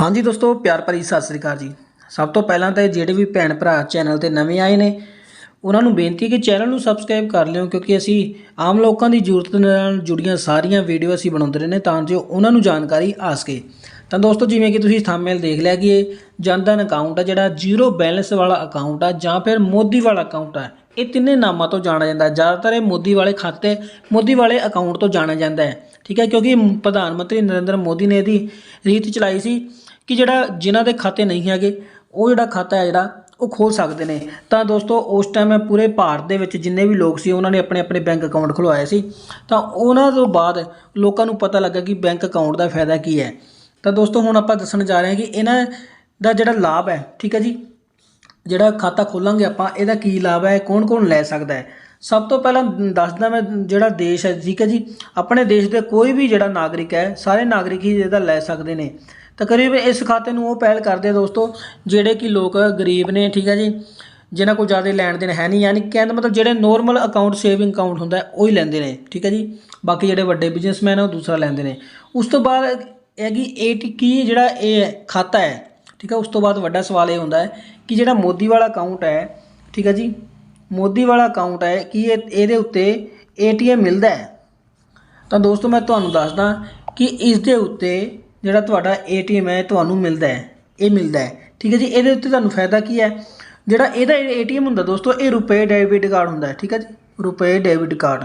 ਹਾਂਜੀ ਦੋਸਤੋ, ਪਿਆਰ ਭਰੀ ਸਤਿ ਸ੍ਰੀ ਅਕਾਲ ਜੀ। ਸਭ ਤੋਂ ਪਹਿਲਾਂ ਤਾਂ ਜਿਹੜੇ ਵੀ ਭੈਣ ਭਰਾ ਚੈਨਲ ਤੇ ਨਵੇਂ ਆਏ ਨੇ, ਉਹਨਾਂ ਨੂੰ ਬੇਨਤੀ ਹੈ ਕਿ ਚੈਨਲ ਨੂੰ ਸਬਸਕ੍ਰਾਈਬ ਕਰ ਲਿਓ, ਕਿਉਂਕਿ ਅਸੀਂ ਆਮ ਲੋਕਾਂ ਦੀ ਜ਼ਰੂਰਤ ਨਾਲ ਜੁੜੀਆਂ ਸਾਰੀਆਂ ਵੀਡੀਓ ਅਸੀਂ ਬਣਾਉਂਦੇ ਰਹਿੰਦੇ ਤਾਂ ਜੋ ਉਹਨਾਂ ਨੂੰ ਜਾਣਕਾਰੀ ਆ ਸਕੇ। ਤਾਂ ਦੋਸਤੋ, ਜਿਵੇਂ ਕਿ ਤੁਸੀਂ ਥੰਬਨੇਲ ਦੇਖ ਲਿਆ ਕਿ ਇਹ ਜਨਧਨ ਅਕਾਊਂਟ ਆ, ਜਿਹੜਾ ਜ਼ੀਰੋ ਬੈਲੈਂਸ ਵਾਲਾ ਅਕਾਊਂਟ ਆ, ਜਾਂ ਫਿਰ ਮੋਦੀ ਵਾਲਾ ਅਕਾਊਂਟ ਆ, ਇਹ ਤਿੰਨੇ ਨਾਮਾਂ ਤੋਂ ਜਾਣਿਆ ਜਾਂਦਾ ਜ਼ਿਆਦਾਤਰ ਇਹ ਮੋਦੀ ਵਾਲੇ ਖਾਤੇ, ਮੋਦੀ ਵਾਲੇ ਅਕਾਊਂਟ ਤੋਂ ਜਾਣਿਆ ਜਾਂਦਾ ਹੈ। ਠੀਕ ਹੈ, ਕਿਉਂਕਿ ਪ੍ਰਧਾਨ ਮੰਤਰੀ ਨਰਿੰਦਰ ਮੋਦੀ ਨੇ ਇਹਦੀ ਰੀਤ ਚਲਾਈ ਸੀ। ਕਿ ਜਿਹੜਾ ਜਿਨ੍ਹਾਂ ਦੇ ਖਾਤੇ ਨਹੀਂ ਹੈਗੇ, ਉਹ ਜਿਹੜਾ ਖਾਤਾ ਹੈ ਜਿਹੜਾ, ਉਹ ਖੋਲ ਸਕਦੇ ਨੇ। ਤਾਂ ਦੋਸਤੋ, ਉਸ ਟਾਈਮ ਪੂਰੇ ਭਾਰਤ ਦੇ ਵਿੱਚ ਜਿੰਨੇ ਵੀ ਲੋਕ ਸੀ, ਉਹਨਾਂ ਨੇ ਆਪਣੇ ਆਪਣੇ ਬੈਂਕ ਅਕਾਊਂਟ ਖੁਲਵਾਏ ਸੀ। ਤਾਂ ਉਹਨਾਂ ਤੋਂ ਬਾਅਦ ਲੋਕਾਂ ਨੂੰ ਪਤਾ ਲੱਗਾ ਕਿ ਬੈਂਕ ਅਕਾਊਂਟ ਦਾ ਫਾਇਦਾ ਕੀ ਹੈ। ਤਾਂ ਦੋਸਤੋ, ਹੁਣ ਆਪਾਂ ਦੱਸਣ ਜਾ ਰਹੇ ਹਾਂ ਕਿ ਇਹਨਾਂ ਦਾ ਜਿਹੜਾ ਲਾਭ ਹੈ, ਠੀਕ ਹੈ ਜੀ? ਜਿਹੜਾ ਖਾਤਾ ਖੋਲਾਂਗੇ ਆਪਾਂ, ਇਹਦਾ ਕੀ ਲਾਭ ਹੈ ਕੌਣ ਕੌਣ ਲੈ ਸਕਦਾ ਹੈ? ਸਭ ਤੋਂ ਪਹਿਲਾਂ ਦੱਸਦਾ ਮੈਂ ਜਿਹੜਾ ਦੇਸ਼ ਹੈ, ਠੀਕ ਹੈ ਜੀ? ਆਪਣੇ ਦੇਸ਼ ਦੇ ਕੋਈ ਵੀ ਜਿਹੜਾ ਨਾਗਰਿਕ ਹੈ, ਸਾਰੇ ਨਾਗਰਿਕ ਹੀ ਇਹਦਾ ਲੈ ਸਕਦੇ ਨੇ। ਤਕਰੀਬਨ ਇਸ ਖਾਤੇ ਨੂੰ ਉਹ ਪਹਿਲ ਕਰਦੇ ਆ ਦੋਸਤੋ ਜਿਹੜੇ ਕਿ ਲੋਕ ਗਰੀਬ ਨੇ ਠੀਕ ਹੈ ਜੀ ਜਿਨ੍ਹਾਂ ਕੋਲ ਜ਼ਿਆਦਾ ਲੈਣ ਦੇਣ ਹੈ ਨਹੀਂ ਯਾਨੀ ਕਹਿੰਦਾ ਮਤਲਬ ਜਿਹੜੇ ਨੋਰਮਲ ਅਕਾਊਂਟ ਸੇਵਿੰਗ ਅਕਾਊਂਟ ਹੁੰਦਾ ਹੈ, ਉਹ ਹੀ ਲੈਂਦੇ ਨੇ ਠੀਕ ਹੈ ਜੀ। ਬਾਕੀ ਜਿਹੜੇ ਵੱਡੇ ਬਿਜ਼ਨਸਮੈਨ ਆ ਉਹ ਦੂਸਰਾ ਲੈਂਦੇ ਨੇ। ਉਸ ਤੋਂ ਬਾਅਦ ਇਹ ਕਿ ਇਹ ਕੀ ਜਿਹੜਾ ਇਹ ਖਾਤਾ ਹੈ ਠੀਕ ਹੈ ਉਸ ਤੋਂ ਬਾਅਦ ਵੱਡਾ ਸਵਾਲ ਇਹ ਹੁੰਦਾ ਹੈ ਕਿ ਜਿਹੜਾ ਮੋਦੀ ਵਾਲਾ ਅਕਾਊਂਟ ਹੈ ਠੀਕ ਹੈ ਜੀ ਮੋਦੀ ਵਾਲਾ ਅਕਾਊਂਟ ਹੈ ਕਿ ਇਹ ਇਹਦੇ ਉੱਤੇ ਏਟੀਐਮ ਮਿਲਦਾ ਹੈ? ਤਾਂ ਦੋਸਤੋ ਮੈਂ ਤੁਹਾਨੂੰ ਦੱਸਦਾ ਕਿ ਇਸ ਦੇ ਉੱਤੇ ਜਿਹੜਾ ਤੁਹਾਡਾ ਏਟੀਐਮ ਹੈ, ਤੁਹਾਨੂੰ ਮਿਲਦਾ ਹੈ। ਇਹ ਮਿਲਦਾ ਹੈ। ਠੀਕ ਹੈ ਜੀ? ਇਹਦੇ ਉੱਤੇ ਤੁਹਾਨੂੰ ਫਾਇਦਾ ਕੀ ਹੈ? ਜਿਹੜਾ ਇਹਦਾ ਏਟੀਐਮ ਹੁੰਦਾ ਦੋਸਤੋ, ਇਹ ਰੁਪਏ ਡੈਬਿਟ ਕਾਰਡ ਹੁੰਦਾ ਹੈ। ਠੀਕ ਹੈ ਜੀ? RuPay debit card.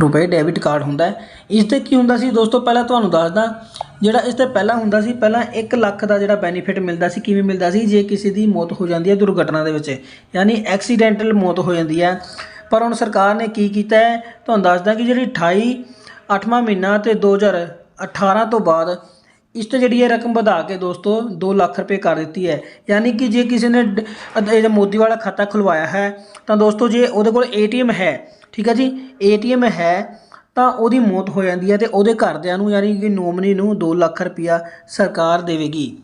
RuPay debit card ਹੁੰਦਾ ਹੈ। ਇਸ ਤੇ ਕੀ ਹੁੰਦਾ ਸੀ ਦੋਸਤੋ? ਪਹਿਲਾਂ ਤੁਹਾਨੂੰ ਦੱਸਦਾ, ਜਿਹੜਾ ਇਸ ਤੇ ਪਹਿਲਾਂ ਹੁੰਦਾ ਸੀ, ਪਹਿਲਾਂ 1 ਲੱਖ ਦਾ ਜਿਹੜਾ ਬੈਨੀਫਿਟ ਮਿਲਦਾ ਸੀ, ਕਿਵੇਂ ਮਿਲਦਾ ਸੀ? ਜੇ ਕਿਸੇ ਦੀ ਮੌਤ ਹੋ ਜਾਂਦੀ ਹੈ ਦੁਰਘਟਨਾ ਦੇ ਵਿੱਚ, ਯਾਨੀ ਐਕਸੀਡੈਂਟਲ ਮੌਤ ਹੋ ਜਾਂਦੀ ਹੈ। ਪਰ ਹੁਣ ਸਰਕਾਰ ਨੇ ਕੀ ਕੀਤਾ ਹੈ? ਤੁਹਾਨੂੰ ਦੱਸਦਾ ਕਿ ਜਿਹੜੀ 28 8ਵਾਂ ਮਹੀਨਾ ਤੇ 2018 ਤੋਂ ਬਾਅਦ ਇਸ ਤੇ ਜਿਹੜੀ ਇਹ ਰਕਮ ਵਧਾ ਕੇ ਦੋਸਤੋ 2 ਲੱਖ ਰੁਪਏ ਕਰ ਦਿੱਤੀ ਹੈ। ਯਾਨੀ ਕਿ ਜੇ ਕਿਸੇ ਨੇ ਡ- ਇਹ ਮੋਦੀ ਵਾਲਾ ਖਾਤਾ ਖੁਲਵਾਇਆ ਹੈ, ਤਾਂ ਦੋਸਤੋ ਜੇ ਉਹਦੇ ਕੋਲ ਏਟੀਐਮ ਹੈ, ਠੀਕ ਹੈ ਜੀ? ਏਟੀਐਮ ਹੈ, ਤਾਂ ਉਹਦੀ ਮੌਤ ਹੋ ਜਾਂਦੀ ਹੈ ਤੇ ਉਹਦੇ ਘਰਦਿਆਂ ਨੂੰ ਯਾਨੀ ਕਿ ਨੋਮਨੀ ਨੂੰ 2 ਲੱਖ ਰੁਪਇਆ ਸਰਕਾਰ ਦੇਵੇਗੀ।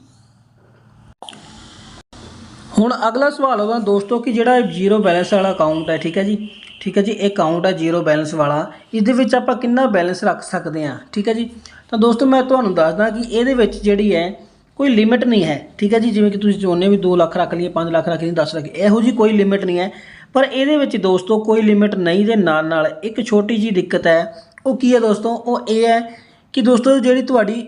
ਹੁਣ ਅਗਲਾ ਸਵਾਲ ਹੋਗਾ ਦੋਸਤੋ ਕਿ ਜਿਹੜਾ ਜ਼ੀਰੋ ਬੈਲੈਂਸ ਵਾਲਾ ਅਕਾਊਂਟ ਹੈ, ਠੀਕ ਹੈ ਜੀ? ਠੀਕ ਹੈ ਜੀ, ਇਹ ਅਕਾਊਂਟ ਹੈ ਜ਼ੀਰੋ ਬੈਲੈਂਸ ਵਾਲਾ। ਇਹਦੇ ਵਿੱਚ ਆਪਾਂ ਕਿੰਨਾ ਬੈਲੈਂਸ ਰੱਖ ਸਕਦੇ ਹਾਂ? ਠੀਕ ਹੈ ਜੀ, ਤਾਂ ਦੋਸਤੋ ਮੈਂ ਤੁਹਾਨੂੰ ਦੱਸਦਾ ਕਿ ਇਹਦੇ ਵਿੱਚ ਜਿਹੜੀ ਹੈ, ਕੋਈ ਲਿਮਿਟ ਨਹੀਂ ਹੈ। ਠੀਕ ਹੈ ਜੀ, ਜਿਵੇਂ ਕਿ ਤੁਸੀਂ ਚਾਹੁੰਦੇ ਵੀ 2 ਲੱਖ ਰੱਖ ਲਈਏ 5 ਲੱਖ ਰੱਖ ਲਈਏ 10 ਰੱਖ ਲਈਏ ਇਹੋ ਜੀ ਕੋਈ ਲਿਮਿਟ ਨਹੀਂ ਹੈ। ਪਰ ਇਹਦੇ ਵਿੱਚ ਦੋਸਤੋ ਕੋਈ ਲਿਮਿਟ ਨਹੀਂ ਦੇ ਨਾਲ ਨਾਲ ਇੱਕ ਛੋਟੀ ਜੀ ਦਿੱਕਤ ਹੈ। ਉਹ ਕੀ ਹੈ ਦੋਸਤੋ? ਉਹ ਇਹ ਹੈ ਕਿ ਦੋਸਤੋ ਜਿਹੜੀ ਤੁਹਾਡੀ,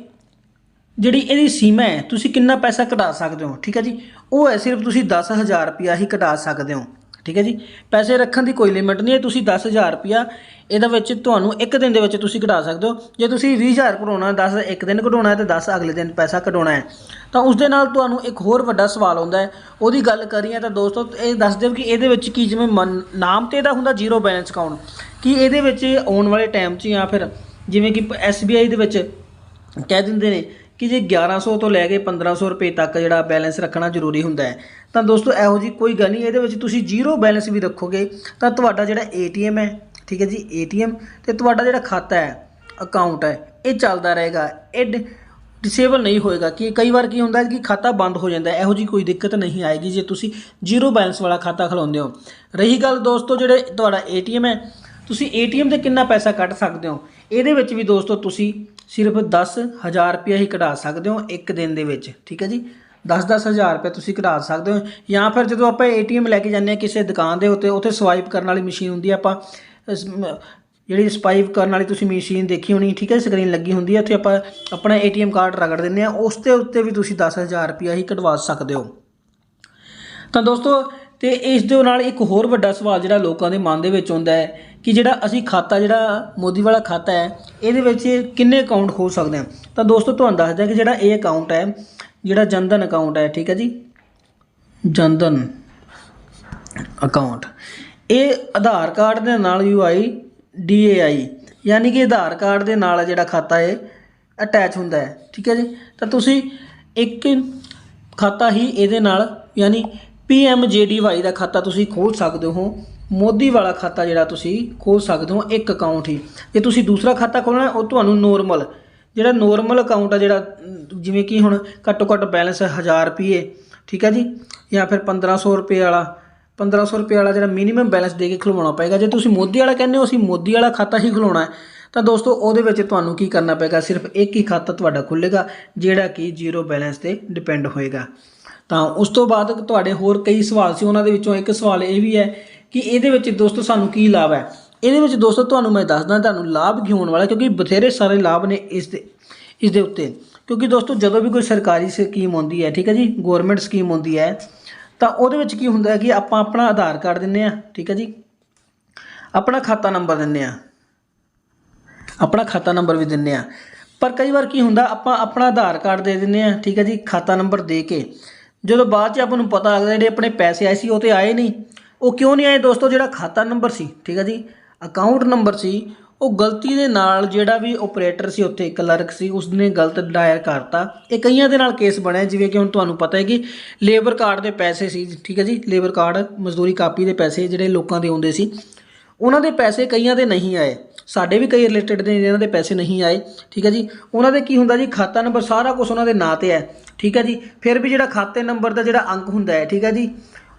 ਜਿਹੜੀ ਇਹਦੀ ਸੀਮਾ ਹੈ, ਤੁਸੀਂ ਕਿੰਨਾ ਪੈਸਾ ਕਢਾ ਸਕਦੇ ਹੋ? ਠੀਕ ਹੈ ਜੀ, ਉਹ ਹੈ ਸਿਰਫ ਤੁਸੀਂ 10000 ਰੁਪਿਆ ਹੀ ਘਟਾ ਸਕਦੇ ਹੋ। ਠੀਕ ਹੈ ਜੀ? ਪੈਸੇ ਰੱਖਣ ਦੀ ਕੋਈ ਲਿਮਿਟ ਨਹੀਂ ਹੈ, ਤੁਸੀਂ 10000 ਰੁਪਿਆ ਇਹਦੇ ਵਿੱਚ ਤੁਹਾਨੂੰ ਇੱਕ ਦਿਨ ਦੇ ਵਿੱਚ ਤੁਸੀਂ ਕਢਾ ਸਕਦੇ ਹੋ। ਜੇ ਤੁਸੀਂ 20000 ਕਢਾਉਣਾ 10 ਇੱਕ ਦਿਨ ਕਢਾਉਣਾ ਹੈ ਤੇ 10 ਅਗਲੇ ਦਿਨ ਪੈਸਾ ਕਢਾਉਣਾ ਹੈ। ਤਾਂ ਉਸ ਦੇ ਨਾਲ ਤੁਹਾਨੂੰ ਇੱਕ ਹੋਰ ਵੱਡਾ ਸਵਾਲ ਆਉਂਦਾ ਹੈ। ਉਹਦੀ ਗੱਲ ਕਰੀਏ ਤਾਂ ਦੋਸਤੋ, ਇਹ ਦੱਸ ਦਿਓ ਕਿ ਇਹਦੇ ਵਿੱਚ ਕੀ ਜਿਵੇਂ ਮਨ- ਨਾਮ ਤੇ ਇਹਦਾ ਹੁੰਦਾ ਜ਼ੀਰੋ ਬੈਲੈਂਸ ਅਕਾਊਂਟ ਕੀ ਇਹਦੇ ਵਿੱਚ ਆਉਣ ਵਾਲੇ ਟਾਈਮ 'ਚ ਜਾਂ ਫਿਰ ਜਿਵੇਂ ਕਿ SBI ਦੇ ਵਿੱਚ ਕਹਿ ਦਿੰਦੇ ਨੇ ਕਿ ਜੇ 1100 ਤੋਂ ਲੈ ਕੇ 1500 ਰੁਪਏ ਤੱਕ ਜਿਹੜਾ ਬੈਲੈਂਸ ਰੱਖਣਾ ਜ਼ਰੂਰੀ ਹੁੰਦਾ ਹੈ ਤਾਂ ਦੋਸਤੋ ਇਹੋ ਜੀ ਕੋਈ ਗੱਲ ਨਹੀਂ, ਇਹਦੇ ਵਿੱਚ ਤੁਸੀਂ ਜ਼ੀਰੋ ਬੈਲੈਂਸ ਵੀ ਰੱਖੋਗੇ, ਤਾਂ ਤੁਹਾਡਾ ਜਿਹੜਾ ਏਟੀਐਮ ਹੈ, ਠੀਕ ਹੈ ਜੀ, ਏਟੀਐਮ, ਤੇ ਤੁਹਾਡਾ ਜਿਹੜਾ ਖਾਤਾ ਹੈ, ਅਕਾਊਂਟ ਹੈ, ਇਹ ਚੱਲਦਾ ਰਹੇਗਾ, ਇਹ ਡਿਸੇਬਲ ਨਹੀਂ ਹੋਏਗਾ, ਕਿ ਕਈ ਵਾਰ ਕੀ ਹੁੰਦਾ ਹੈ ਕਿ ਖਾਤਾ ਬੰਦ ਹੋ ਜਾਂਦਾ ਹੈ, ਇਹੋ ਜੀ ਕੋਈ ਦਿੱਕਤ ਨਹੀਂ ਆਏਗੀ, ਜੇ ਤੁਸੀਂ ਜ਼ੀਰੋ ਬੈਲੈਂਸ ਵਾਲਾ ਖਾਤਾ ਖਲਾਉਂਦੇ ਹੋ। ਰਹੀ ਗੱਲ ਦੋਸਤੋ ਜਿਹੜੇ ਤੁਹਾਡਾ ਏਟੀਐਮ ਹੈ, ਤੁਸੀਂ ਏਟੀਐਮ ਤੇ ਕਿੰਨਾ ਪੈਸਾ ਕੱਢ ਸਕਦੇ ਹੋ? ਇਹਦੇ ਵਿੱਚ ਵੀ ਦੋਸਤੋ ਤੁਸੀਂ ਸਿਰਫ 10000 ਰੁਪਏ ਹੀ ਕਢਾ ਸਕਦੇ ਹੋ ਇੱਕ ਦਿਨ ਦੇ ਵਿੱਚ, ਠੀਕ ਹੈ ਜੀ? 10-10 ਹਜ਼ਾਰ ਰੁਪਏ ਤੁਸੀਂ ਕਢਾ ਸਕਦੇ ਹੋ ਜਾਂ ਫਿਰ ਜਦੋਂ ਆਪਾਂ ਏਟੀਐਮ ਲੈ ਕੇ ਜਾਂਦੇ ਹਾਂ ਕਿਸੇ ਦੁਕਾਨ ਦੇ ਉੱਤੇ, ਉੱਥੇ ਸਵਾਈਪ ਕਰਨ ਵਾਲੀ ਮਸ਼ੀਨ ਹੁੰਦੀ ਹੈ ਆਪਾਂ ਜਿਹੜੀ ਸਵਾਈਪ ਕਰਨ ਵਾਲੀ ਤੁਸੀਂ ਮਸ਼ੀਨ ਦੇਖੀ ਹੋਣੀ, ਠੀਕ ਹੈ, ਸਕਰੀਨ ਲੱਗੀ ਹੁੰਦੀ ਹੈ ਉੱਥੇ ਆਪਾਂ ਆਪਣਾ ਏਟੀਐਮ ਕਾਰਡ ਰਗੜ ਦਿੰਦੇ ਆ ਉਸ ਦੇ ਉੱਤੇ ਵੀ ਤੁਸੀਂ 10000 ਰੁਪਏ ਹੀ ਕਢਵਾ ਸਕਦੇ ਹੋ। ਤਾਂ ਦੋਸਤੋ, ਤੇ ਇਸ ਦੇ ਨਾਲ ਇੱਕ ਹੋਰ ਵੱਡਾ ਸਵਾਲ ਜਿਹੜਾ ਲੋਕਾਂ ਦੇ ਮਨ ਦੇ ਵਿੱਚ ਆਉਂਦਾ ਹੈ ਕਿ ਜਿਹੜਾ ਅਸੀਂ ਖਾਤਾ, ਜਿਹੜਾ ਮੋਦੀ ਵਾਲਾ ਖਾਤਾ ਹੈ, ਇਹਦੇ ਵਿੱਚ ਕਿੰਨੇ ਅਕਾਊਂਟ ਖੋਲ ਸਕਦੇ ਹਾਂ? ਤਾਂ ਦੋਸਤੋ, ਤੁਹਾਨੂੰ ਦੱਸਦਾ ਕਿ ਜਿਹੜਾ ਇਹ ਅਕਾਊਂਟ ਹੈ ਜਿਹੜਾ ਜਨਧਨ ਅਕਾਊਂਟ ਹੈ, ਠੀਕ ਹੈ ਜੀ? ਜਨਧਨ ਅਕਾਊਂਟ ਇਹ ਆਧਾਰ ਕਾਰਡ ਦੇ ਨਾਲ ਯੂਆਈ ਡੀਏਆਈ ਯਾਨੀ ਕਿ ਆਧਾਰ ਕਾਰਡ ਦੇ ਨਾਲ ਜਿਹੜਾ ਖਾਤਾ ਹੈ ਅਟੈਚ ਹੁੰਦਾ ਹੈ, ਠੀਕ ਹੈ ਜੀ? ਤਾਂ ਤੁਸੀਂ ਇੱਕ ਖਾਤਾ ਹੀ ਇਹਦੇ ਨਾਲ, ਯਾਨੀ ਪੀਐਮਜੇਡੀਵਾਈ ਦਾ ਖਾਤਾ ਤੁਸੀਂ ਖੋਲ ਸਕਦੇ ਹੋ, ਮੋਦੀ ਵਾਲਾ ਖਾਤਾ ਜਿਹੜਾ ਤੁਸੀਂ ਖੋਲ ਸਕਦੇ ਹੋ, ਇੱਕ ਅਕਾਊਂਟ ਹੀ। ਜੇ ਤੁਸੀਂ ਦੂਸਰਾ ਖਾਤਾ ਖੋਲਣਾ, ਉਹ ਤੁਹਾਨੂੰ ਨੋਰਮਲ ਜਿਹੜਾ ਨੋਰਮਲ ਅਕਾਊਂਟ ਆ ਜਿਹੜਾ, ਜਿਵੇਂ ਕਿ ਹੁਣ ਘੱਟੋ ਘੱਟ ਬੈਲੈਂਸ 1000 ਰੁਪਏ ਠੀਕ ਹੈ ਜੀ? ਜਾਂ ਫਿਰ 1500 ਰੁਪਏ ਵਾਲਾ 1500 ਰੁਪਏ ਵਾਲਾ ਜਿਹੜਾ ਮਿਨੀਮਮ ਬੈਲੈਂਸ ਦੇ ਕੇ ਖੁਲਵਾਉਣਾ ਪਏਗਾ। ਜੇ ਤੁਸੀਂ ਮੋਦੀ ਵਾਲਾ ਕਹਿੰਦੇ ਹੋ, ਅਸੀਂ ਮੋਦੀ ਵਾਲਾ ਖਾਤਾ ਹੀ ਖੁਲਾਉਣਾ ਹੈ, ਤਾਂ ਦੋਸਤੋ ਉਹਦੇ ਵਿੱਚ ਤੁਹਾਨੂੰ ਕੀ ਕਰਨਾ ਪਏਗਾ? ਸਿਰਫ ਇੱਕ ਹੀ ਖਾਤਾ ਤੁਹਾਡਾ ਖੁੱਲੇਗਾ ਜਿਹੜਾ ਕਿ ਜ਼ੀਰੋ ਬੈਲੈਂਸ ਤੇ ਡਿਪੈਂਡ ਹੋਏਗਾ। ਤਾਂ ਉਸ ਤੋਂ ਬਾਅਦ ਤੁਹਾਡੇ ਹੋਰ ਕਈ ਸਵਾਲ ਸੀ, ਉਹਨਾਂ ਦੇ ਵਿੱਚੋਂ ਇੱਕ ਸਵਾਲ ਇਹ ਵੀ ਹੈ ਕਿ ਇਹਦੇ ਵਿੱਚ ਦੋਸਤੋ ਸਾਨੂੰ ਕੀ ਲਾਭ ਹੈ? ਇਹਦੇ ਵਿੱਚ ਦੋਸਤੋ ਤੁਹਾਨੂੰ ਮੈਂ ਦੱਸਦਾ, ਤੁਹਾਨੂੰ ਲਾਭ ਕੀ ਹੋਣ ਵਾਲਾ, ਕਿਉਂਕਿ ਬਥੇਰੇ ਸਾਰੇ ਲਾਭ ਨੇ ਇਸ ਦੇ ਇਸ ਦੇ ਉੱਤੇ। ਕਿਉਂਕਿ ਦੋਸਤੋ ਜਦੋਂ ਵੀ ਕੋਈ ਸਰਕਾਰੀ ਸਕੀਮ ਆਉਂਦੀ ਹੈ, ਠੀਕ ਹੈ ਜੀ ਗਵਰਨਮੈਂਟ ਸਕੀਮ ਆਉਂਦੀ ਹੈ, ਤਾਂ ਉਹਦੇ ਵਿੱਚ ਕੀ ਹੁੰਦਾ ਹੈ ਕਿ ਆਪਾਂ ਆਪਣਾ ਆਧਾਰ ਕਾਰਡ ਦਿੰਨੇ ਆ ਠੀਕ ਹੈ ਜੀ। ਆਪਣਾ ਖਾਤਾ ਨੰਬਰ ਦਿੰਨੇ ਆ ਆਪਣਾ ਖਾਤਾ ਨੰਬਰ ਵੀ ਦਿੰਨੇ ਆ ਪਰ ਕਈ ਵਾਰ ਕੀ ਹੁੰਦਾ, ਆਪਾਂ ਆਪਣਾ ਆਧਾਰ ਕਾਰਡ ਦੇ ਦਿੰਨੇ ਆ ਠੀਕ ਹੈ ਜੀ, ਖਾਤਾ ਨੰਬਰ ਦੇ ਕੇ। ਜਦੋਂ ਬਾਅਦ 'ਚ ਆਪਾਂ ਨੂੰ ਪਤਾ ਲੱਗਦਾ ਜਿਹੜੇ ਆਪਣੇ ਪੈਸੇ ਆਏ ਸੀ, ਉਹ ਤੇ ਆਏ ਨਹੀਂ। ਉਹ ਕਿਉਂ ਨਹੀਂ ਆਏ ਦੋਸਤੋ, ਜਿਹੜਾ ਖਾਤਾ ਨੰਬਰ ਸੀ, ਠੀਕ ਹੈ ਜੀ। ਅਕਾਊਂਟ ਨੰਬਰ ਸੀ, ਉਹ ਗਲਤੀ ਦੇ ਨਾਲ ਜਿਹੜਾ ਵੀ ਆਪਰੇਟਰ ਸੀ, ਉੱਥੇ ਕਲਰਕ ਸੀ, ਉਸਨੇ ਗਲਤ ਡਾਇਰ ਕਰਤਾ। ਇਹ ਕਈਆਂ ਦੇ ਨਾਲ ਕੇਸ ਬਣਿਆ, ਜਿਵੇਂ ਕਿ ਹੁਣ ਤੁਹਾਨੂੰ ਪਤਾ ਹੈ ਕਿ ਲੇਬਰ ਕਾਰਡ ਦੇ ਪੈਸੇ ਸੀ, ਠੀਕ ਹੈ ਜੀ ਲੇਬਰ ਕਾਰਡ ਮਜ਼ਦੂਰੀ ਕਾਪੀ ਦੇ ਪੈਸੇ ਜਿਹੜੇ ਲੋਕਾਂ ਦੇ ਆਉਂਦੇ ਸੀ, ਉਹਨਾਂ ਦੇ ਪੈਸੇ ਕਈਆਂ ਦੇ ਨਹੀਂ ਆਏ। ਸਾਡੇ ਵੀ ਕਈ ਰਿਲੇਟਡ ਨੇ, ਇਹਨਾਂ ਦੇ ਪੈਸੇ ਨਹੀਂ ਆਏ, ਠੀਕ ਹੈ ਜੀ। ਉਹਨਾਂ ਦੇ ਕੀ ਹੁੰਦਾ ਜੀ, ਖਾਤਾ ਨੰਬਰ ਸਾਰਾ ਕੁਝ ਉਹਨਾਂ ਦੇ ਨਾਂ ਤੇ ਹੈ, ਠੀਕ ਹੈ ਜੀ। ਫਿਰ ਵੀ ਜਿਹੜਾ ਖਾਤੇ ਨੰਬਰ ਦਾ ਜਿਹੜਾ ਅੰਕ ਹੁੰਦਾ ਹੈ, ਠੀਕ ਹੈ ਜੀ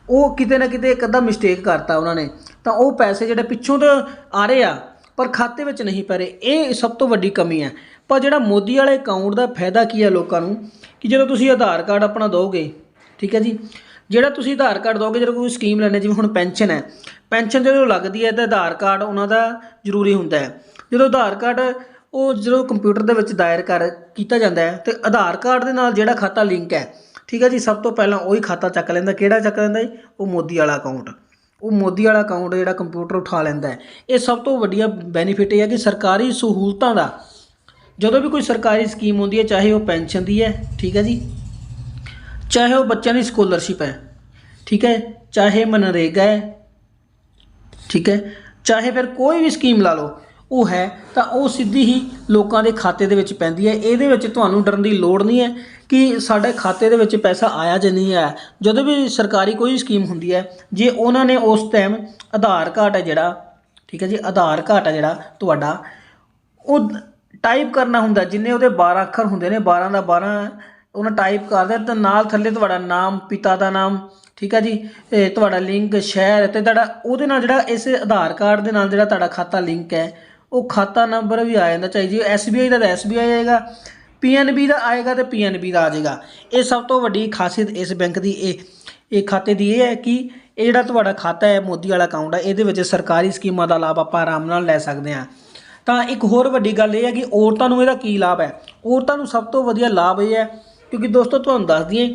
ਉਹ ਕਿਤੇ ਨਾ ਕਿਤੇ ਇੱਕ ਅੱਧਾ ਮਿਸਟੇਕ ਕਰਤਾ ਉਹਨਾਂ ਨੇ। ਤਾਂ ਉਹ ਪੈਸੇ ਜਿਹੜੇ ਪਿੱਛੋਂ ਤਾਂ ਆ ਰਹੇ ਆ, ਪਰ ਖਾਤੇ ਵਿੱਚ ਨਹੀਂ ਪੈ ਰਹੇ। ਇਹ ਸਭ ਤੋਂ ਵੱਡੀ ਕਮੀ ਹੈ। ਪਰ ਜਿਹੜਾ ਮੋਦੀ ਵਾਲੇ ਅਕਾਊਂਟ ਦਾ ਫਾਇਦਾ ਕੀ ਹੈ ਲੋਕਾਂ ਨੂੰ? ਕਿ ਜਦੋਂ ਤੁਸੀਂ ਆਧਾਰ ਕਾਰਡ ਆਪਣਾ ਦੋਗੇ, ਠੀਕ ਹੈ ਜੀ? ਜਿਹੜਾ ਤੁਸੀਂ ਆਧਾਰ ਕਾਰਡ ਦੋਗੇ, ਜਦੋਂ ਕੋਈ ਸਕੀਮ ਲੈਣੇ ਜਿਵੇਂ ਹੁਣ ਪੈਨਸ਼ਨ ਹੈ। ਪੈਨਸ਼ਨ ਜਦੋਂ ਲੱਗਦੀ ਹੈ, ਤਾਂ ਆਧਾਰ ਕਾਰਡ ਉਹਨਾਂ ਦਾ ਜ਼ਰੂਰੀ ਹੁੰਦਾ ਹੈ। ਜਦੋਂ ਆਧਾਰ ਕਾਰਡ ਉਹ ਜਦੋਂ ਕੰਪਿਊਟਰ ਦੇ ਵਿੱਚ ਦਾਇਰ ਕਰ, ਕੀਤਾ ਜਾਂਦਾ ਹੈ, ਤੇ ਆਧਾਰ ਕਾਰਡ ਦੇ ਨਾਲ ਜਿਹੜਾ ਖਾਤਾ ਲਿੰਕ ਹੈ ਠੀਕ ਹੈ ਜੀ, ਸਭ ਤੋਂ ਪਹਿਲਾਂ ਉਹੀ ਖਾਤਾ ਚੱਕ ਲੈਂਦਾ। ਕਿਹੜਾ ਚੱਕ ਲੈਂਦਾ ਜੀ? ਉਹ ਮੋਦੀ ਵਾਲਾ ਅਕਾਊਂਟ ਉਹ ਮੋਦੀ ਵਾਲਾ ਅਕਾਊਂਟ ਜਿਹੜਾ ਕੰਪਿਊਟਰ ਉਠਾ ਲੈਂਦਾ ਇਹ ਸਭ ਤੋਂ ਵੱਡੀਆ ਬੈਨੀਫਿਟ ਇਹ ਹੈ ਕਿ ਸਰਕਾਰੀ ਸਹੂਲਤਾਂ ਦਾ, ਜਦੋਂ ਵੀ ਕੋਈ ਸਰਕਾਰੀ ਸਕੀਮ ਹੁੰਦੀ ਹੈ, ਚਾਹੇ ਉਹ ਪੈਨਸ਼ਨ ਦੀ ਹੈ, ਠੀਕ ਹੈ ਜੀ, ਚਾਹੇ ਉਹ ਬੱਚਿਆਂ ਦੀ ਸਕਾਲਰਸ਼ਿਪ ਹੈ, ਠੀਕ ਹੈ, ਚਾਹੇ ਮਨਰੇਗਾ ਹੈ, ਠੀਕ ਹੈ, ਚਾਹੇ ਫਿਰ ਕੋਈ ਵੀ ਸਕੀਮ ਲਾ ਲਓ ਉਹ ਹੈ, ਤਾਂ ਉਹ ਸਿੱਧੀ ਹੀ ਲੋਕਾਂ ਦੇ ਖਾਤੇ ਦੇ ਵਿੱਚ ਪੈਂਦੀ ਹੈ। ਇਹਦੇ ਵਿੱਚ ਤੁਹਾਨੂੰ ਡਰਨ ਦੀ ਲੋੜ ਨਹੀਂ ਹੈ ਕਿ ਸਾਡੇ ਖਾਤੇ ਦੇ ਵਿੱਚ ਪੈਸਾ ਆਇਆ ਜਾਂ ਨਹੀਂ ਆਇਆ। ਜਦੋਂ ਵੀ ਸਰਕਾਰੀ ਕੋਈ ਸਕੀਮ ਹੁੰਦੀ ਹੈ, ਜੇ ਉਹਨਾਂ ਨੇ ਉਸ ਟਾਈਮ ਆਧਾਰ ਕਾਰਡ ਹੈ ਜਿਹੜਾ, ਠੀਕ ਹੈ ਜੀ, ਆਧਾਰ ਕਾਰਡ ਹੈ ਜਿਹੜਾ ਤੁਹਾਡਾ, ਉਹ ਟਾਈਪ ਕਰਨਾ ਹੁੰਦਾ, ਜਿੰਨੇ ਉਹਦੇ 12 ਅੱਖਰ ਹੁੰਦੇ ਨੇ 12 ਦਾ 12 ਉਹਨਾਂ ਟਾਈਪ ਕਰਦਾ ਤਾਂ ਨਾਲ ਥੱਲੇ ਤੁਹਾਡਾ ਨਾਮ, ਪਿਤਾ ਦਾ ਨਾਮ, ਠੀਕ ਹੈ ਜੀ ਤੁਹਾਡਾ ਲਿੰਕ ਸ਼ਹਿਰ, ਤੇ ਤੁਹਾਡਾ ਉਹਦੇ ਨਾਲ ਜਿਹੜਾ ਇਸ ਆਧਾਰ ਕਾਰਡ ਦੇ ਨਾਲ ਜਿਹੜਾ ਤੁਹਾਡਾ ਖਾਤਾ ਲਿੰਕ ਹੈ ਉਹ ਖਾਤਾ ਨੰਬਰ ਵੀ ਆ ਜਾਂਦਾ, ਚਾਹੇ ਜੀ SBI ਦਾ ਤਾਂ SBI ਆਏਗਾ PNB ਦਾ ਆਏਗਾ ਤੇ PNB ਦਾ ਆ ਜਾਏਗਾ। ਇਹ ਸਭ ਤੋਂ ਵੱਡੀ ਖਾਸੀਅਤ ਇਸ ਬੈਂਕ ਦੀ, ਇਹ ਇਹ ਖਾਤੇ ਦੀ ਇਹ ਹੈ ਕਿ ਇਹ ਜਿਹੜਾ ਤੁਹਾਡਾ ਖਾਤਾ ਹੈ, ਮੋਦੀ ਵਾਲਾ ਅਕਾਊਂਟ ਹੈ, ਇਹਦੇ ਵਿੱਚ ਸਰਕਾਰੀ ਸਕੀਮਾਂ ਦਾ ਲਾਭ ਆਪਾਂ ਆਰਾਮ ਨਾਲ ਲੈ ਸਕਦੇ ਹਾਂ। ਤਾਂ ਇੱਕ ਹੋਰ ਵੱਡੀ ਗੱਲ ਇਹ ਹੈ ਕਿ ਔਰਤਾਂ ਨੂੰ ਇਹਦਾ ਕੀ ਲਾਭ ਹੈ? ਔਰਤਾਂ ਨੂੰ ਸਭ ਤੋਂ ਵਧੀਆ ਲਾਭ ਇਹ ਹੈ, ਕਿਉਂਕਿ ਦੋਸਤੋ ਤੁਹਾਨੂੰ ਦੱਸ ਦਈਏ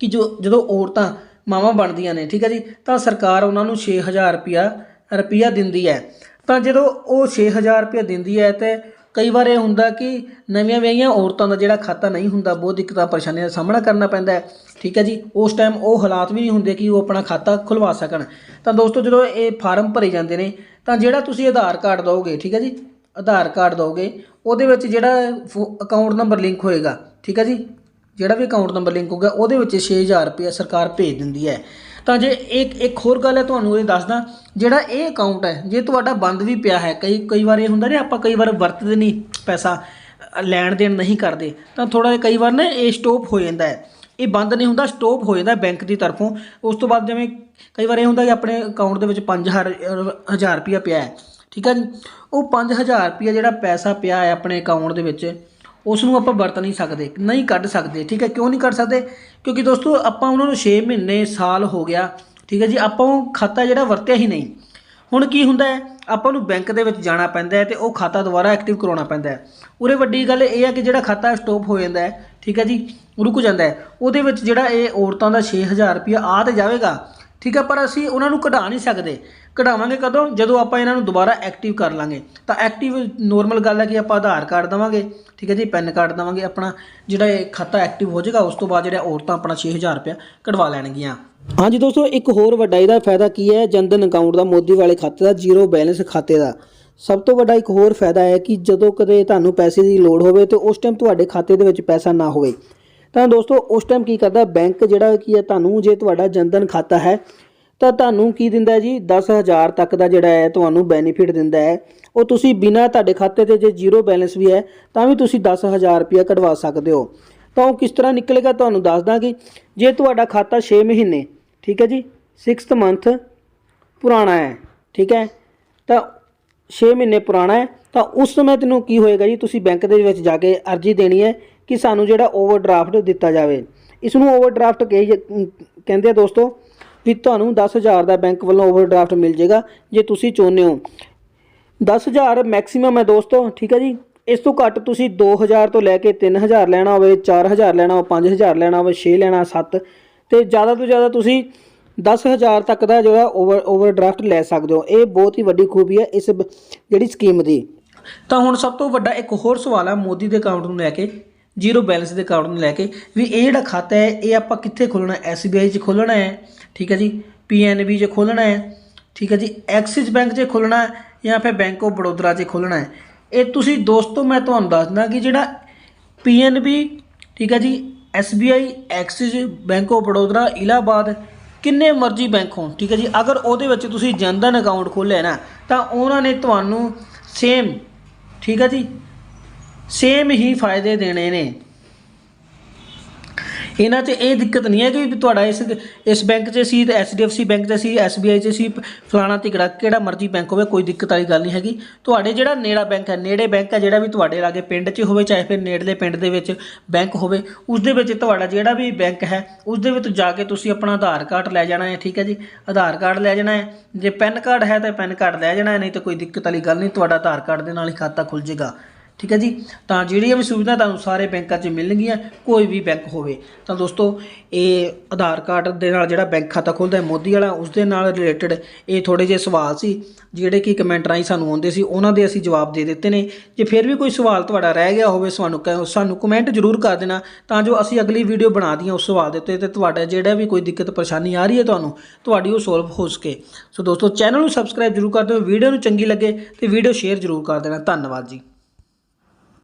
ਕਿ ਜੋ, ਜਦੋਂ ਔਰਤਾਂ ਮਾਵਾਂ ਬਣਦੀਆਂ ਨੇ, ਠੀਕ ਹੈ ਜੀ, ਤਾਂ ਸਰਕਾਰ ਉਹਨਾਂ ਨੂੰ 6000 ਰੁਪਿਆ ਰੁਪਿਆ ਦਿੰਦੀ ਹੈ। ਤਾਂ ਜਦੋਂ ਉਹ 6000 ਰੁਪਿਆ ਦਿੰਦੀ ਹੈ ਤੇ ਕਈ ਵਾਰ ਇਹ ਹੁੰਦਾ ਕਿ ਨਵੀਆਂ ਵਿਆਹੀਆਂ ਔਰਤਾਂ ਦਾ ਜਿਹੜਾ ਖਾਤਾ ਨਹੀਂ ਹੁੰਦਾ, ਬਹੁਤ ਦਿੱਕਤਾਂ, ਪਰੇਸ਼ਾਨੀਆਂ ਦਾ ਸਾਹਮਣਾ ਕਰਨਾ ਪੈਂਦਾ ਹੈ। ਠੀਕ ਹੈ ਜੀ? ਉਸ ਟਾਈਮ ਉਹ ਹਾਲਾਤ ਵੀ ਨਹੀਂ ਹੁੰਦੇ ਕਿ ਉਹ ਆਪਣਾ ਖਾਤਾ ਖੁਲਵਾ ਸਕਣ। ਤਾਂ ਦੋਸਤੋ, ਜਦੋਂ ਇਹ ਫਾਰਮ ਭਰੇ ਜਾਂਦੇ ਨੇ, ਤਾਂ ਜਿਹੜਾ ਤੁਸੀਂ ਆਧਾਰ ਕਾਰਡ ਦਿਓਗੇ, ਠੀਕ ਹੈ ਜੀ? ਆਧਾਰ ਕਾਰਡ ਦਿਓਗੇ, ਉਹਦੇ ਵਿੱਚ ਜਿਹੜਾ ਅਕਾਊਂਟ ਨੰਬਰ ਲਿੰਕ ਹੋਏਗਾ, ਠੀਕ ਹੈ ਜੀ? ਜਿਹੜਾ ਵੀ ਅਕਾਊਂਟ ਨੰਬਰ ਲਿੰਕ ਹੋਊਗਾ, ਉਹਦੇ ਵਿੱਚ 6000 ਰੁਪਏ ਸਰਕਾਰ ਭੇਜ ਦਿੰਦੀ ਹੈ। ਤਾਂ ਜੇ ਇੱਕ ਇੱਕ ਹੋਰ ਗੱਲ ਹੈ ਤੁਹਾਨੂੰ ਇਹ ਦੱਸਦਾ, ਜਿਹੜਾ ਇਹ ਅਕਾਊਂਟ ਹੈ, ਜੇ ਤੁਹਾਡਾ ਬੰਦ ਵੀ ਪਿਆ ਹੈ, ਕਈ ਕਈ ਵਾਰ ਇਹ ਹੁੰਦਾ ਨੇ, ਆਪਾਂ ਕਈ ਵਾਰ ਵਰਤਦੇ ਨਹੀਂ ਪੈਸਾ ਲੈਣ ਦੇਣ ਨਹੀਂ ਕਰਦੇ, ਤਾਂ ਥੋੜਾ ਜਿਹਾ ਕਈ ਵਾਰ ਨਾ ਇਹ ਸਟਾਪ ਹੋ ਜਾਂਦਾ ਹੈ। ਇਹ ਬੰਦ ਨਹੀਂ ਹੁੰਦਾ ਸਟਾਪ ਹੋ ਜਾਂਦਾ ਬੈਂਕ ਦੀ ਤਰਫੋਂ। ਉਸ ਤੋਂ ਬਾਅਦ ਜਿਵੇਂ ਕਈ ਵਾਰ ਇਹ ਹੁੰਦਾ ਕਿ ਆਪਣੇ ਅਕਾਊਂਟ ਦੇ ਵਿੱਚ 5000 ਹਜ਼ਾਰ ਰੁਪਇਆ ਪਿਆ ਹੈ। ਠੀਕ ਹੈ ਜੀ? ਉਹ 5000 ਰੁਪਇਆ ਜਿਹੜਾ ਪੈਸਾ ਪਿਆ ਹੈ ਆਪਣੇ ਅਕਾਊਂਟ ਦੇ ਵਿੱਚ ਉਸ ਨੂੰ ਆਪਾਂ ਵਰਤ ਨਹੀਂ ਸਕਦੇ, ਨਹੀਂ ਕੱਢ ਸਕਦੇ, ਠੀਕ ਹੈ, ਕਿਉਂ ਨਹੀਂ ਕੱਢ ਸਕਦੇ? ਕਿਉਂਕਿ ਦੋਸਤੋ, ਆਪਾਂ ਉਹਨਾਂ ਨੂੰ 6 ਮਹੀਨੇ, ਸਾਲ ਹੋ ਗਿਆ, ਠੀਕ ਹੈ ਜੀ, ਆਪਾਂ ਉਹ ਖਾਤਾ ਜਿਹੜਾ ਵਰਤਿਆ ਹੀ ਨਹੀਂ। ਹੁਣ ਕੀ ਹੁੰਦਾ ਹੈ? ਆਪਾਂ ਨੂੰ ਬੈਂਕ ਦੇ ਵਿੱਚ ਜਾਣਾ ਪੈਂਦਾ ਹੈ ਤੇ ਉਹ ਖਾਤਾ ਦੁਬਾਰਾ ਐਕਟਿਵ ਕਰਾਉਣਾ ਪੈਂਦਾ ਹੈ। ਉਰੇ ਵੱਡੀ ਗੱਲ ਇਹ ਹੈ ਕਿ ਜਿਹੜਾ ਖਾਤਾ ਸਟਾਪ ਹੋ ਜਾਂਦਾ ਹੈ, ਠੀਕ ਹੈ ਜੀ, ਰੁਕ ਜਾਂਦਾ ਹੈ। ਉਹਦੇ ਵਿੱਚ ਜਿਹੜਾ ਇਹ ਔਰਤਾਂ ਦਾ 6000 ਰੁਪਇਆ ਆ ਤੇ ਜਾਵੇਗਾ। ਠੀਕ ਹੈ ਪਰ ਅਸੀਂ ਉਹਨਾਂ ਨੂੰ ਕਢਾ ਨਹੀਂ ਸਕਦੇ। ਕਢਾਵਾਂਗੇ ਕਦੋਂ? ਜਦੋਂ ਆਪਾਂ ਇਹਨਾਂ ਨੂੰ ਦੁਬਾਰਾ ਐਕਟਿਵ ਕਰ ਲਾਂਗੇ। ਤਾਂ ਐਕਟਿਵ ਨੋਰਮਲ ਗੱਲ ਹੈ ਕਿ ਆਪਾਂ ਆਧਾਰ ਕਾਰਡ ਦਵਾਂਗੇ, ਠੀਕ ਹੈ ਜੀ, ਪੈਨ ਕਾਰਡ ਦਵਾਂਗੇ ਆਪਣਾ। ਜਿਹੜਾ ਇਹ ਖਾਤਾ ਐਕਟਿਵ ਹੋ ਜਾਏਗਾ, ਉਸ ਤੋਂ ਬਾਅਦ ਜਿਹੜਾ ਔਰਤਾਂ ਆਪਣਾ 6000 ਰੁਪਇਆ ਕਢਵਾ ਲੈਣਗੀਆਂ। ਹਾਂਜੀ ਦੋਸਤੋ, ਇੱਕ ਹੋਰ ਵੱਡਾ ਇਹਦਾ ਫਾਇਦਾ ਕੀ ਹੈ? ਜਨਧਨ ਅਕਾਊਂਟ ਦਾ, ਮੋਦੀ ਵਾਲੇ ਖਾਤੇ ਦਾ ਜ਼ੀਰੋ ਬੈਲੈਂਸ ਖਾਤੇ ਦਾ। ਸਭ ਤੋਂ ਵੱਡਾ ਇੱਕ ਹੋਰ ਫਾਇਦਾ ਹੈ ਕਿ ਜਦੋਂ ਕਦੇ ਤੁਹਾਨੂੰ ਪੈਸੇ ਦੀ ਲੋੜ ਹੋਵੇ ਤੇ ਉਸ ਟਾਈਮ ਤੁਹਾਡੇ ਖਾਤੇ ਦੇ ਵਿੱਚ ਪੈਸਾ ਨਾ ਹੋਵੇ। ਤਾਂ ਦੋਸਤੋ, ਉਸ ਟਾਈਮ ਕੀ ਕਰਦਾ? ਬੈਂਕ ਜਿਹੜਾ ਕੀ ਹੈ, ਤੁਹਾਨੂੰ ਜੇ ਤੁਹਾਡਾ ਜਨਧਨ ਖਾਤਾ ਹੈ, ਤਾਂ ਤੁਹਾਨੂੰ ਕੀ ਦਿੰਦਾ ਹੈ ਜੀ? 10000 ਤੱਕ ਦਾ ਜਿਹੜਾ ਹੈ, ਤੁਹਾਨੂੰ ਬੈਨੀਫਿਟ ਦਿੰਦਾ ਹੈ। ਉਹ ਤੁਸੀਂ ਬਿਨਾ ਤੁਹਾਡੇ ਖਾਤੇ ਤੇ ਜੇ ਜ਼ੀਰੋ ਬੈਲੈਂਸ ਵੀ ਹੈ, ਤਾਂ ਵੀ ਤੁਸੀਂ 10000 ਰੁਪਇਆ ਕਢਵਾ ਸਕਦੇ ਹੋ। ਤਾਂ ਉਹ ਕਿਸ ਤਰ੍ਹਾਂ ਨਿਕਲੇਗਾ, ਤੁਹਾਨੂੰ ਦੱਸਦਾ ਕਿ ਜੇ ਤੁਹਾਡਾ ਖਾਤਾ 6 ਮਹੀਨੇ, ਠੀਕ ਹੈ ਜੀ? 6th ਮੰਥ ਪੁਰਾਣਾ ਹੈ, ਠੀਕ ਹੈ? ਤਾਂ 6 ਮਹੀਨੇ ਪੁਰਾਣਾ ਹੈ, ਤਾਂ ਉਸ ਸਮੇਂ ਤੈਨੂੰ ਕੀ ਹੋਏਗਾ ਜੀ? ਤੁਸੀਂ ਬੈਂਕ ਦੇ ਵਿੱਚ ਜਾ ਕੇ ਅਰਜੀ ਦੇਣੀ ਹੈ ਕਿ ਸਾਨੂੰ ਜਿਹੜਾ ਓਵਰਡਰਾਫਟ ਦਿੱਤਾ ਜਾਵੇ। ਇਸ ਨੂੰ ਓਵਰਡਰਾਫਟ ਕਹੀ ਕਹਿੰਦੇ ਆ ਦੋਸਤੋ ਵੀ ਤੁਹਾਨੂੰ 10000 ਦਾ ਬੈਂਕ ਵੱਲੋਂ ਓਵਰਡਰਾਫਟ ਮਿਲ ਜਾਏਗਾ ਜੇ ਤੁਸੀਂ ਚਾਹੁੰਦੇ ਹੋ। 10000 ਮੈਕਸਿਮਮ ਹੈ ਦੋਸਤੋ, ਠੀਕ ਹੈ ਜੀ? ਇਸ ਤੋਂ ਘੱਟ ਤੁਸੀਂ 2000 ਤੋਂ ਲੈ ਕੇ 3000 ਲੈਣਾ ਹੋਵੇ 4000 ਲੈਣਾ ਹੋਵੇ 5000 ਲੈਣਾ ਹੋਵੇ 6 ਲੈਣਾ 7 ਤੇ ਜ਼ਿਆਦਾ ਤੋਂ ਜ਼ਿਆਦਾ ਤੁਸੀਂ 10000 ਤੱਕ ਦਾ ਜਿਹੜਾ ਓਵਰ ਓਵਰਡਰਾਫਟ ਲੈ ਸਕਦੇ ਹੋ। ਇਹ ਬਹੁਤ ਹੀ ਵੱਡੀ ਖੂਬੀ ਹੈ ਇਸ ਬ- ਜਿਹੜੀ ਸਕੀਮ ਦੀ। ਤਾਂ ਹੁਣ ਸਭ ਤੋਂ ਵੱਡਾ ਇੱਕ ਹੋਰ ਸਵਾਲ ਹੈ ਮੋਦੀ ਦੇ ਅਕਾਊਂਟ ਨੂੰ ਲੈ ਕੇ। ਜ਼ੀਰੋ ਬੈਲੈਂਸ ਦੇ ਅਕਾਊਂਟ ਨੂੰ ਲੈ ਕੇ ਵੀ ਇਹ ਜਿਹੜਾ ਖਾਤਾ ਹੈ, ਇਹ ਆਪਾਂ ਕਿੱਥੇ ਖੋਲਣਾ ਹੈ? SBI 'ਚ ਖੋਲਣਾ ਹੈ, ਠੀਕ ਹੈ ਜੀ? PNB 'ਚ ਖੋਲਣਾ ਹੈ, ਠੀਕ ਹੈ ਜੀ? ਐਕਸਿਸ ਬੈਂਕ 'ਚ ਖੋਲਣਾ ਹੈ ਜਾਂ ਫਿਰ ਬੈਂਕ ਆਫ ਬੜੌਦਾ 'ਚ ਖੋਲਣਾ ਹੈ? ਇਹ ਤੁਸੀਂ ਦੋਸਤੋ, ਮੈਂ ਤੁਹਾਨੂੰ ਦੱਸਦਾ ਕਿ ਜਿਹੜਾ PNB ਠੀਕ ਹੈ ਜੀ? SBI Axis bank of Baroda Allahabad, ਕਿੰਨੇ ਮਰਜ਼ੀ ਬੈਂਕ ਹੋਣ, ਠੀਕ ਹੈ ਜੀ? ਅਗਰ ਉਹਦੇ ਵਿੱਚ ਤੁਸੀਂ ਜਨਧਨ ਅਕਾਊਂਟ ਖੋਲ੍ਹਿਆ ਨਾ, ਤਾਂ ਉਹਨਾਂ ਨੇ ਤੁਹਾਨੂੰ ਸੇਮ ਠੀਕ ਹੈ ਜੀ? ਸੇਮ ਹੀ ਫਾਇਦੇ ਦੇਣੇ ਨੇ। ਇਹਨਾਂ 'ਚ ਇਹ ਦਿੱਕਤ ਨਹੀਂ ਹੈ ਕਿ ਵੀ ਤੁਹਾਡਾ ਇਸ ਇਸ ਬੈਂਕ 'ਚ ਸੀ ਤੇ HDFC ਬੈਂਕ 'ਚ ਸੀ SBI 'ਚ ਸੀ, ਫਲਾਣਾ ਤਿਕੜਾ, ਕਿਹੜਾ ਮਰਜ਼ੀ ਬੈਂਕ ਹੋਵੇ, ਕੋਈ ਦਿੱਕਤ ਵਾਲੀ ਗੱਲ ਨਹੀਂ ਹੈਗੀ। ਤੁਹਾਡੇ ਜਿਹੜਾ ਨੇੜਾ ਬੈਂਕ ਹੈ, ਨੇੜੇ ਬੈਂਕ ਹੈ, ਜਿਹੜਾ ਵੀ ਤੁਹਾਡੇ ਲਾਗੇ ਪਿੰਡ 'ਚ ਹੋਵੇ, ਚਾਹੇ ਫਿਰ ਨੇੜਲੇ ਪਿੰਡ ਦੇ ਵਿੱਚ ਬੈਂਕ ਹੋਵੇ, ਉਸ ਦੇ ਵਿੱਚ ਤੁਹਾਡਾ ਜਿਹੜਾ ਵੀ ਬੈਂਕ ਹੈ, ਉਸ ਦੇ ਵਿੱਚ ਜਾ ਕੇ ਤੁਸੀਂ ਆਪਣਾ ਆਧਾਰ ਕਾਰਡ ਲੈ ਜਾਣਾ ਹੈ, ਠੀਕ ਹੈ ਜੀ? ਆਧਾਰ ਕਾਰਡ ਲੈ ਜਾਣਾ ਹੈ। ਜੇ ਪੈਨ ਕਾਰਡ ਹੈ ਤਾਂ ਪੈਨ ਕਾਰਡ ਲੈ ਜਾਣਾ ਹੈ, ਨਹੀਂ ਤਾਂ ਕੋਈ ਦਿੱਕਤ ਵਾਲੀ ਗੱਲ ਨਹੀਂ, ਤੁਹਾਡਾ ਆਧਾਰ ਕਾਰਡ ਦੇ ਨਾਲ ਹੀ ਖਾਤਾ ਖੁੱਲ ਜਾਏਗਾ। ਠੀਕ ਹੈ ਜੀ? ਤਾਂ ਜਿਹੜੀਆਂ ਵੀ ਸੁਵਿਧਾ ਤੁਹਾਨੂੰ ਸਾਰੇ ਬੈਂਕਾਂ 'ਚ ਮਿਲਣਗੀਆਂ, ਕੋਈ ਵੀ ਬੈਂਕ ਹੋਵੇ। ਤਾਂ ਦੋਸਤੋ, ਇਹ ਆਧਾਰ ਕਾਰਡ ਦੇ ਨਾਲ ਜਿਹੜਾ ਬੈਂਕ ਖਾਤਾ ਖੁੱਲਦਾ ਹੈ, ਮੋਦੀ ਵਾਲਾ, ਉਸ ਦੇ ਨਾਲ ਰਿਲੇਟਡ ਇਹ ਥੋੜੇ ਜਿਹੇ ਸਵਾਲ ਸੀ, ਜਿਹੜੇ ਕਿ ਕਮੈਂਟ ਰਾਹੀਂ ਸਾਨੂੰ ਆਉਂਦੇ ਸੀ, ਉਹਨਾਂ ਦੇ ਅਸੀਂ ਜਵਾਬ ਦੇ ਦਿੱਤੇ ਨੇ। ਜੇ ਫਿਰ ਵੀ ਕੋਈ ਸਵਾਲ ਤੁਹਾਡਾ ਰਹਿ ਗਿਆ ਹੋਵੇ, ਸਾਨੂੰ ਕ- ਸਾਨੂੰ ਕਮੈਂਟ ਜ਼ਰੂਰ ਕਰ ਦੇਣਾ, ਤਾਂ ਜੋ ਅਸੀਂ ਅਗਲੀ ਵੀਡੀਓ ਬਣਾ ਦਈਏ ਉਸ ਸਵਾਲ ਦੇ ਉੱਤੇ, ਤੇ ਤੁਹਾਡਾ ਜਿਹੜਾ ਵੀ ਕੋਈ ਦਿੱਕਤ, ਪਰੇਸ਼ਾਨੀ ਆ ਰਹੀ ਹੈ ਤੁਹਾਨੂੰ, ਤੁਹਾਡੀ ਉਹ ਸੋਲਵ ਹੋ ਸਕੇ। ਸੋ ਦੋਸਤੋ ਚੈਨਲ ਨੂੰ ਸਬਸਕ੍ਰਾਈਬ ਜ਼ਰੂਰ ਕਰ ਦਿਓ ਵੀਡੀਓ ਨੂੰ ਚੰਗੀ ਲੱਗੇ, ਤੇ ਵੀਡੀਓ ਸ਼ੇਅਰ ਜ਼ਰੂਰ ਕਰ ਦੇਣਾ। ਧੰਨਵਾਦ ਜੀ।